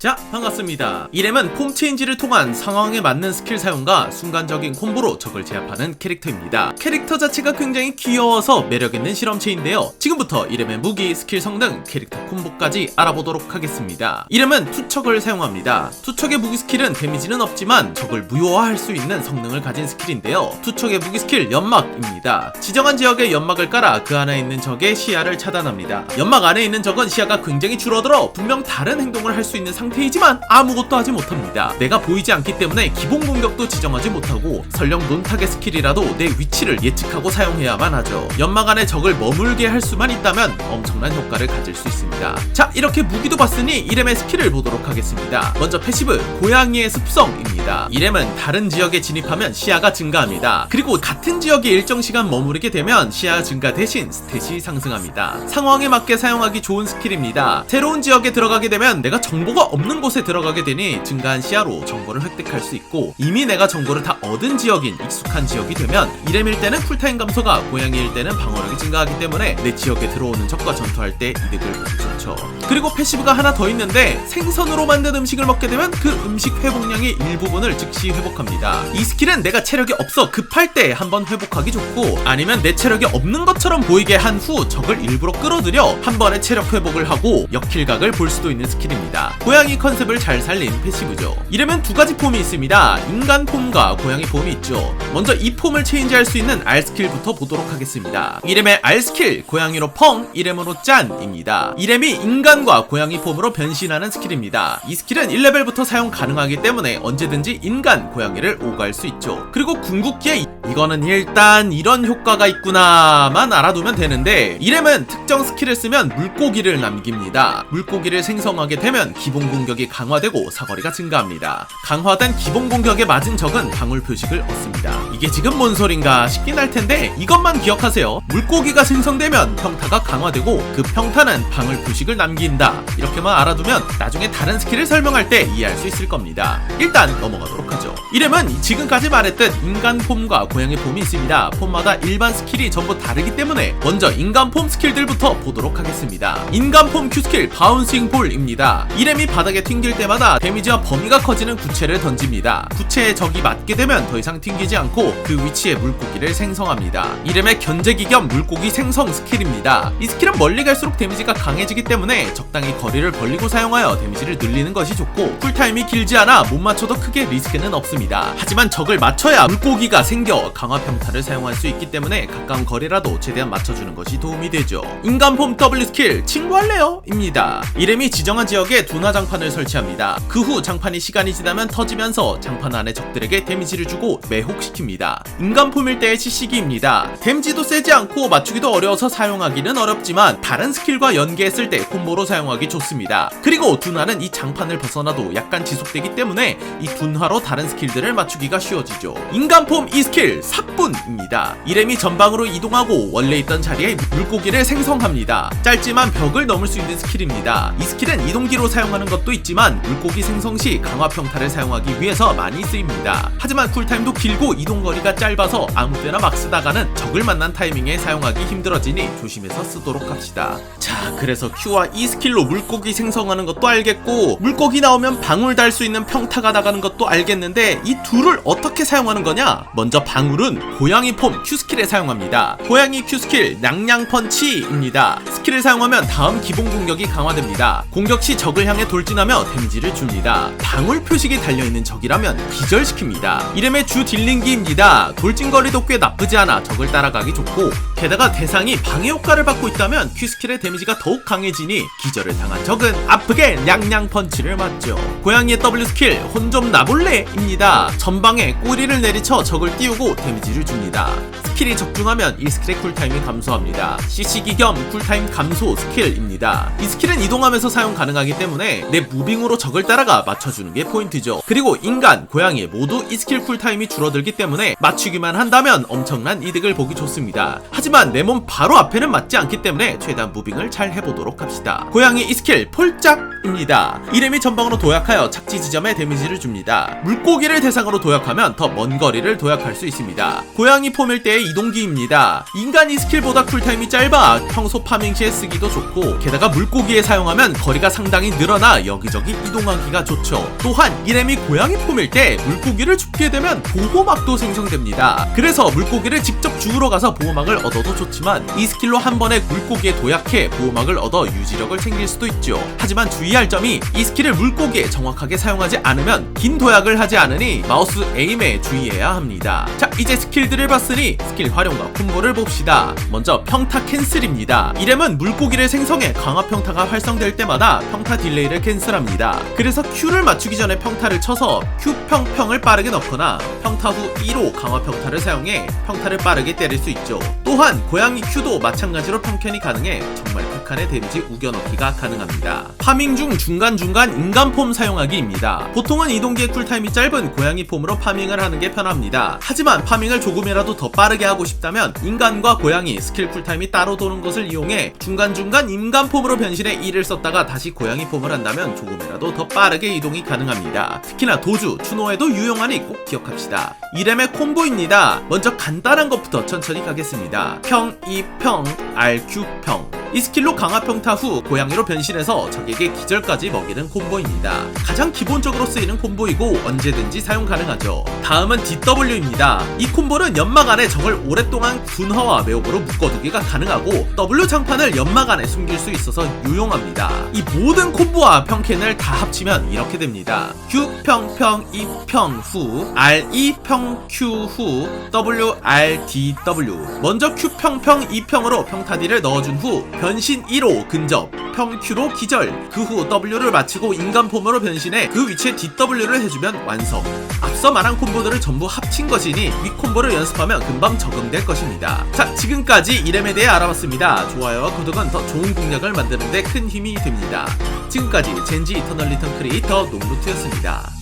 자 반갑습니다. 이렘은 폼 체인지를 통한 상황에 맞는 스킬 사용과 순간적인 콤보로 적을 제압하는 캐릭터입니다. 캐릭터 자체가 굉장히 귀여워서 매력있는 실험체인데요. 지금부터 이렘의 무기, 스킬 성능, 캐릭터 콤보까지 알아보도록 하겠습니다. 이렘은 투척을 사용합니다. 투척의 무기 스킬은 데미지는 없지만 적을 무효화할 수 있는 성능을 가진 스킬인데요. 투척의 무기 스킬 연막입니다. 지정한 지역에 연막을 깔아 그 안에 있는 적의 시야를 차단합니다. 연막 안에 있는 적은 시야가 굉장히 줄어들어 분명 다른 행동을 할 수 있는 상태이지 만 아무것도 하지 못합니다. 내가 보이지 않기 때문에 기본 공격도 지정하지 못하고 설령 논타겟 스킬이라도 내 위치를 예측하고 사용해야만 하죠. 연막 안에 적을 머물게 할 수만 있다면 엄청난 효과를 가질 수 있습니다. 자 이렇게 무기도 봤으니 이렘의 스킬을 보도록 하겠습니다. 먼저 패시브 고양이의 습성입니다. 이렘은 다른 지역에 진입하면 시야가 증가합니다. 그리고 같은 지역에 일정 시간 머무르게 되면 시야 증가 대신 스탯이 상승합니다. 상황에 맞게 사용하기 좋은 스킬입니다. 새로운 지역에 들어가게 되면 내가 정보가 없는 곳에 들어가게 되니 증가한 시야로 정보를 획득할 수 있고 이미 내가 정보를 다 얻은 지역인 익숙한 지역이 되면 이렘일 때는 쿨타임 감소가 고양이일 때는 방어력이 증가하기 때문에 내 지역에 들어오는 적과 전투할 때 이득을 보기 좋죠. 그리고 패시브가 하나 더 있는데 생선으로 만든 음식을 먹게 되면 그 음식 회복량의 일부분을 즉시 회복합니다. 이 스킬은 내가 체력이 없어 급할 때 한번 회복하기 좋고 아니면 내 체력이 없는 것처럼 보이게 한 후 적을 일부러 끌어들여 한 번에 체력 회복을 하고 역킬각을 볼 수도 있는 스킬입니다. 고양이 컨셉 을 잘 살린 패시브죠. 이러면 두 가지 폼이 있습니다. 인간 폼과 고양이 폼이 있죠. 먼저 이 폼을 체인지할 수 있는 R 스킬부터 보도록 하겠습니다. 이름의 R 스킬 고양이로 펑, 이름으로 짠입니다. 이름이 인간과 고양이 폼으로 변신하는 스킬입니다. 이 스킬은 1레벨부터 사용 가능하기 때문에 언제든지 인간, 고양이를 오갈 수 있죠. 그리고 궁극기에 이거는 일단 이런 효과가 있구나만 알아두면 되는데 이렘은 특정 스킬을 쓰면 물고기를 남깁니다. 물고기를 생성하게 되면 기본 공격이 강화되고 사거리가 증가합니다. 강화된 기본 공격에 맞은 적은 방울 표식을 얻습니다. 이게 지금 뭔 소린가 싶긴 할 텐데 이것만 기억하세요. 물고기가 생성되면 평타가 강화되고 그 평타는 방울 표식을 남긴다. 이렇게만 알아두면 나중에 다른 스킬을 설명할 때 이해할 수 있을 겁니다. 일단 넘어가도록 하죠. 이름은 지금까지 말했듯 인간 폼과 고 양이 폼이 있습니다. 폼마다 일반 스킬이 전부 다르기 때문에 먼저 인간 폼 스킬들부터 보도록 하겠습니다. 인간 폼 Q 스킬 바운싱 볼입니다. 이렘이 바닥에 튕길 때마다 데미지와 범위가 커지는 구체를 던집니다. 구체에 적이 맞게 되면 더 이상 튕기지 않고 그 위치에 물고기를 생성합니다. 이름의 견제기 겸 물고기 생성 스킬입니다. 이 스킬은 멀리 갈수록 데미지가 강해지기 때문에 적당히 거리를 벌리고 사용하여 데미지를 늘리는 것이 좋고 쿨타임이 길지 않아 못 맞춰도 크게 리스크는 없습니다. 하지만 적을 맞춰야 물고기가 생겨 강화 평타를 사용할 수 있기 때문에 가까운 거리라도 최대한 맞춰주는 것이 도움이 되죠. 인간 폼 W 스킬 친구할래요? 입니다. 이름이 지정한 지역에 두나 장판을 설치합니다. 그 후 장판이 시간이 지나면 터지면서 장판 안에 적들에게 데미지를 주고 매혹시킵니다. 인간 폼일 때의 CC기입니다. 데미지도 세지 않고 맞추기도 어려워서 사용하기는 어렵지만 다른 스킬과 연계했을 때 콤보로 사용하기 좋습니다. 그리고 두나는 이 장판을 벗어나도 약간 지속되기 때문에 이 둔화로 다른 스킬들을 맞추기가 쉬워지죠. 인간 폼이 스킬 삽분입니다. 이렘이 전방으로 이동하고 원래 있던 자리에 물고기를 생성합니다. 짧지만 벽을 넘을 수 있는 스킬입니다. 이 스킬은 이동기로 사용하는 것도 있지만 물고기 생성 시 강화 평타를 사용하기 위해서 많이 쓰입니다. 하지만 쿨타임도 길고 이동거리가 짧아서 아무 때나 막 쓰다가는 적을 만난 타이밍에 사용하기 힘들어지니 조심해서 쓰도록 합시다. 자, 그래서 Q와 E 스킬로 물고기 생성하는 것도 알겠고 물고기 나오면 방울 달 수 있는 평타가 나가는 것도 알겠는데 이 둘을 어떻게 사용하는 거냐? 먼저 방 울은 고양이 폼 Q 스킬에 사용합니다. 고양이 Q 스킬 냥냥 펀치입니다. 스킬을 사용하면 다음 기본 공격이 강화됩니다. 공격 시 적을 향해 돌진하며 데미지를 줍니다. 방울 표식이 달려있는 적이라면 기절시킵니다. 이름의 주 딜링기입니다. 돌진거리도 꽤 나쁘지 않아 적을 따라가기 좋고 게다가 대상이 방해 효과를 받고 있다면 Q 스킬의 데미지가 더욱 강해지니 기절을 당한 적은 아프게 냥냥 펀치를 맞죠. 고양이의 W 스킬 혼좀 나볼래입니다. 전방에 꼬리를 내리쳐 적을 띄우고 데미지를 줍니다. 스킬이 적중하면 이 스킬의 쿨타임이 감소합니다. CC기 겸 쿨타임 감소 스킬입니다. 이 스킬은 이동하면서 사용 가능하기 때문에 내 무빙으로 적을 따라가 맞춰주는 게 포인트죠. 그리고 인간, 고양이 모두 이 스킬 쿨타임이 줄어들기 때문에 맞추기만 한다면 엄청난 이득을 보기 좋습니다. 하지만 내 몸 바로 앞에는 맞지 않기 때문에 최대한 무빙을 잘 해보도록 합시다. 고양이 이 스킬 폴짝입니다. 이름이 전방으로 도약하여 착지 지점에 데미지를 줍니다. 물고기를 대상으로 도약하면 더 먼 거리를 도약할 수 있습니다. 고양이 폼일 때의 이동기입니다. 인간 이 스킬보다 쿨타임이 짧아 평소 파밍 시에 쓰기도 좋고 게다가 물고기에 사용하면 거리가 상당히 늘어나 여기저기 이동하기가 좋죠. 또한 이렘이 고양이 폼일 때 물고기를 죽게 되면 보호막도 생성됩니다. 그래서 물고기를 직접 주우러 가서 보호막을 얻어도 좋지만 이 스킬로 한 번에 물고기에 도약해 보호막을 얻어 유지력을 챙길 수도 있죠. 하지만 주의할 점이 이 스킬을 물고기에 정확하게 사용하지 않으면 긴 도약을 하지 않으니 마우스 에임에 주의해야 합니다. 자 이제 스킬들을 봤으니 스킬 활용과 콤보를 봅시다. 먼저 평타 캔슬입니다. 이렘은 물고기를 생성해 강화 평타가 활성될 때마다 평타 딜레이를 캔슬합니다. 그래서 Q를 맞추기 전에 평타를 쳐서 Q 평평을 빠르게 넣거나 평타 후 2로 강화 평타를 사용해 평타를 빠르게 때릴 수 있죠. 또한 고양이 Q도 마찬가지로 평캔이 가능해 정말 극한의 데미지 우겨넣기가 가능합니다. 파밍 중 중간중간 인간 폼 사용하기입니다. 보통은 이동기의 쿨타임이 짧은 고양이 폼으로 파밍을 하는 게 편합니다. 하지만 파밍을 조금이라도 더 빠르게 하고 싶다면 인간과 고양이 스킬 쿨타임이 따로 도는 것을 이용해 중간중간 인간 폼으로 변신해 이를 썼다가 다시 고양이 폼을 한다면 조금이라도 더 빠르게 이동이 가능합니다. 특히나 도주, 추노에도 유용하니 꼭 기억합시다. 이렘의 콤보입니다. 먼저 간단한 것부터 천천히 가겠습니다. 평, 이, 평, RQ, 평. 이 스킬로 강화 평타 후 고양이로 변신해서 적에게 기절까지 먹이는 콤보입니다. 가장 기본적으로 쓰이는 콤보이고 언제든지 사용 가능하죠. 다음은 DW입니다. 이 콤보는 연막 안에 적을 오랫동안 군화와 매혹으로 묶어두기가 가능하고 W 장판을 연막 안에 숨길 수 있어서 유용합니다. 이 모든 콤보와 평캔을 다 합치면 이렇게 됩니다. Q 평 평 E 평 후 R E 평 Q 후 W R D W 먼저 Q 평 평 E 평으로 평타디를 넣어준 후 변신 1호 근접 평 Q로 기절. 그 후 W를 마치고 인간 폼으로 변신해 그 위치에 DW를 해주면 완성. 앞서 말한 콤보들을 전부 합친 것이니 위 콤보를 연습하면 금방 적응될 것입니다. 자 지금까지 이렘에 대해 알아봤습니다. 좋아요와 구독은 더 좋은 공략을 만드는데 큰 힘이 됩니다. 지금까지 젠지 이터널 리턴 크리에이터 농루트였습니다